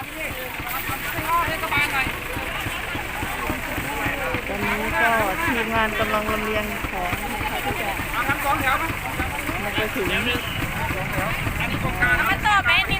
ตอนนี้ก็ทีมงานกำลังลำเลียงของนะคะที่จะมาไปถึง มาต่อไปนี่น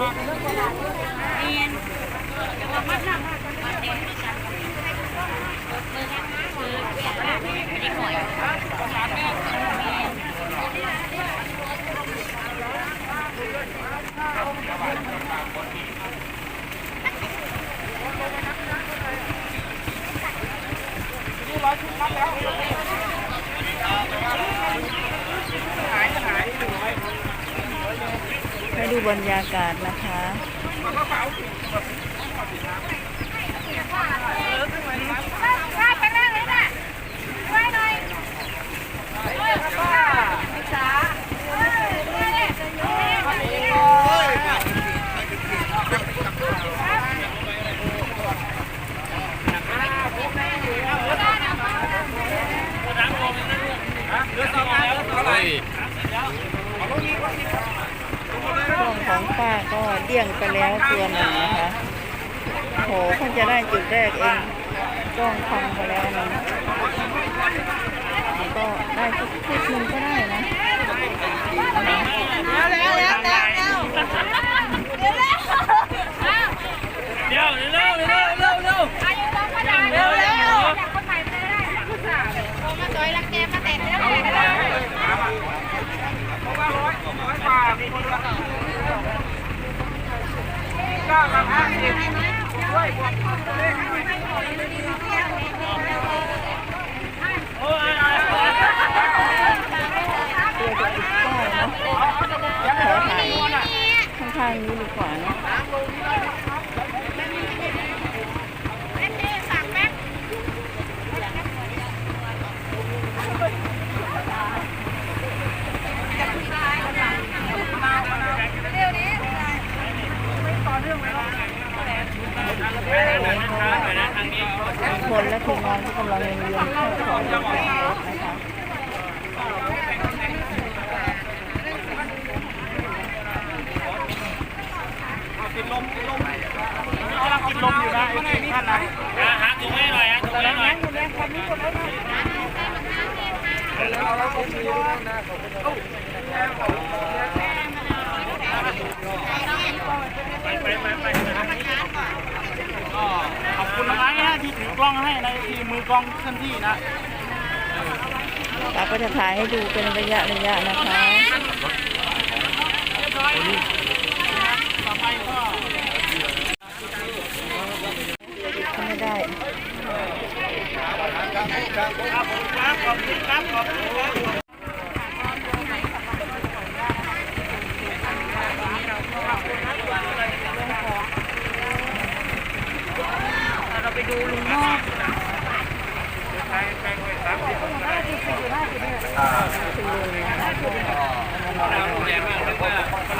มาเป็นเรื่องธรรมดา บรรยากาศนะคะ ข้าไปนั่งเลยนะช่วยหน่อยจ้า ช่วงของ ป้าก็เดี่ยงไปแล้วตัวหนึ่งนะคะโหเพิ่งจะได้จุดแรกเองกล้องพังไปแล้วนะก็ได้ทุกทุกหนึ่งก็ได้นะางนี้ดีกว่านะ ฝากแป๊บ คนและทีมงานที่กำลังเรียนเข้าของจากรถนะคะ กินลมกินลม กินลมอยู่นะไอ้ท่านนะหาถุงให้หน่อยฮะถุงให้หน่อยไปไปไปไปขอบคุณน้องไอ้ฮะที่ถือกล้องให้ในทีมือกล้องเคลื่อนที่นะตาก็จะถ่ายให้ดูเป็นระยะระยะนะคะ ได้เราไปดูลุงนอกสี่สิบห้าสิบเนี่ย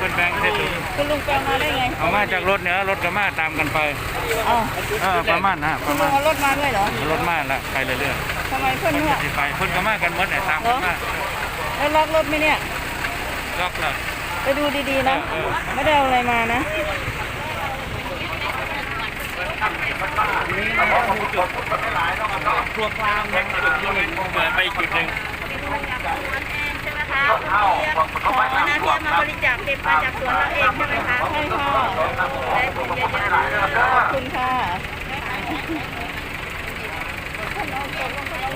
เป็นแบงค์เสร็จคุณลุงไปมาได้ไงเอามาจากรถเหนือรถกระมาตามกันไปเอ้าเออประมาณนะปคุณระลุมางณเอารถมาด้วยเหรอรถมาละไปเรื่อยทำไมเพื่อนๆเนี่ยสิไปคนกระมากันหมดเนี่ยตามกันมาแล้วล็อกรถไหมเนี่ย ล็อกเลยไปดูดีๆนะ ไม่ได้เอาอะไรมานะตัวกลางยังจุดที่หนึ่ง คะขอน้ำเบียมาบริจาคเป็นมาจากสวนเราเองใช่ไหมคะใช่พ่อได้ถึงเยอะๆขอบคุณค่ะ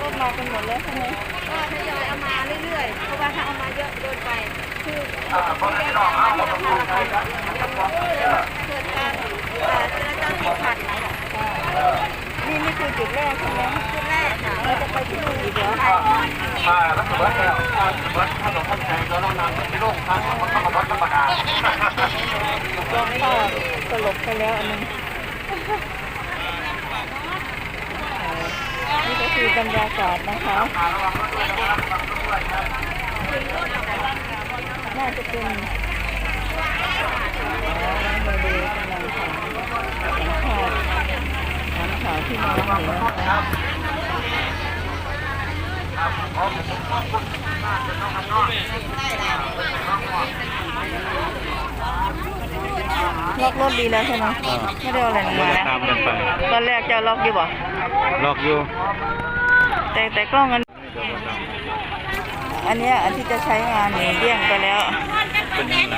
รถมาป็นหมดเล้วใช่ไหมก็ทยอยเอามาเรื่อยๆ เพราะว่าถ้าเอามาเยอะโดนไป คือแก้ปัาไม่ราคาหรอกเกิดการจรจรติดขัดนี่นี่คือจุดแรกใช่ไหม รออ่าแล้วถือว่าเนี่ยอ่าถือว่าถ้าเราเข้าใจแล้วเรานำที่โลกทางมันเข้ามาวัดธรรมดาจองข้าวสลบไปแล้วอันนึงเออนี่ก็คือบรรยากาศนะคะน่าจะเป็นโมเดลกำลังทำสัมภาษณ์ถาข่าวที่น้องอยู่นะคะ ล็อกรถดีแล้วใช่ไหมไม่ได้เอาอะไรลงมานะตามกันไปตอนแรกจะล็อกอยู่บ่ลอกอยู่ แต่แต่กล้องอันอันเนี้ยอันที่จะใช้งานหนีเดี้ยงไปแล้วเป็นยังไง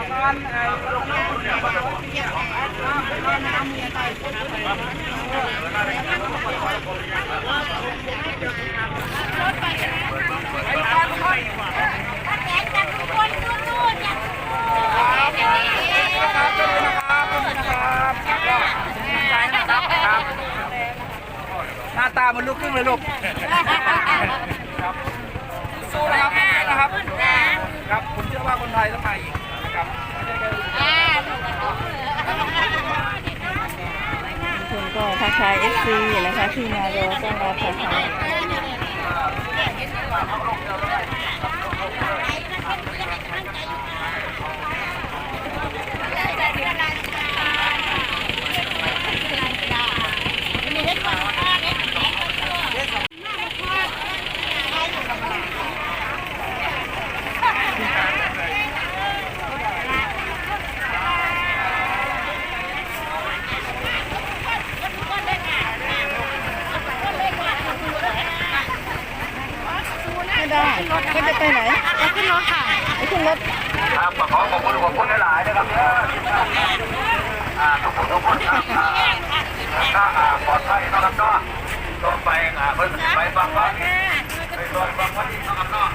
หน้าตามันลูกครึ่งเลยลูกครับสู้นะครับนะครับ ครับ ผมเชื่อว่าคนไทยต้องมาอีกนะครับไม่ใช่แค่ คุณก็ ทักทายเอฟซีนะคะที่มารอต้อนรับค่ะไม่ได้ก็ จะไปไหนจะขึ้นรถค่ะไปขึ้นรถครับขอขอบคุณขอบคุณหลายๆนะครับอ่าทุกคนทุกคนครับถ้าปลอดภัยนะครับเนาะต้องไปเพิ่นไปฟังว่าไปโดนฟังว่าที่นะครับเนาะ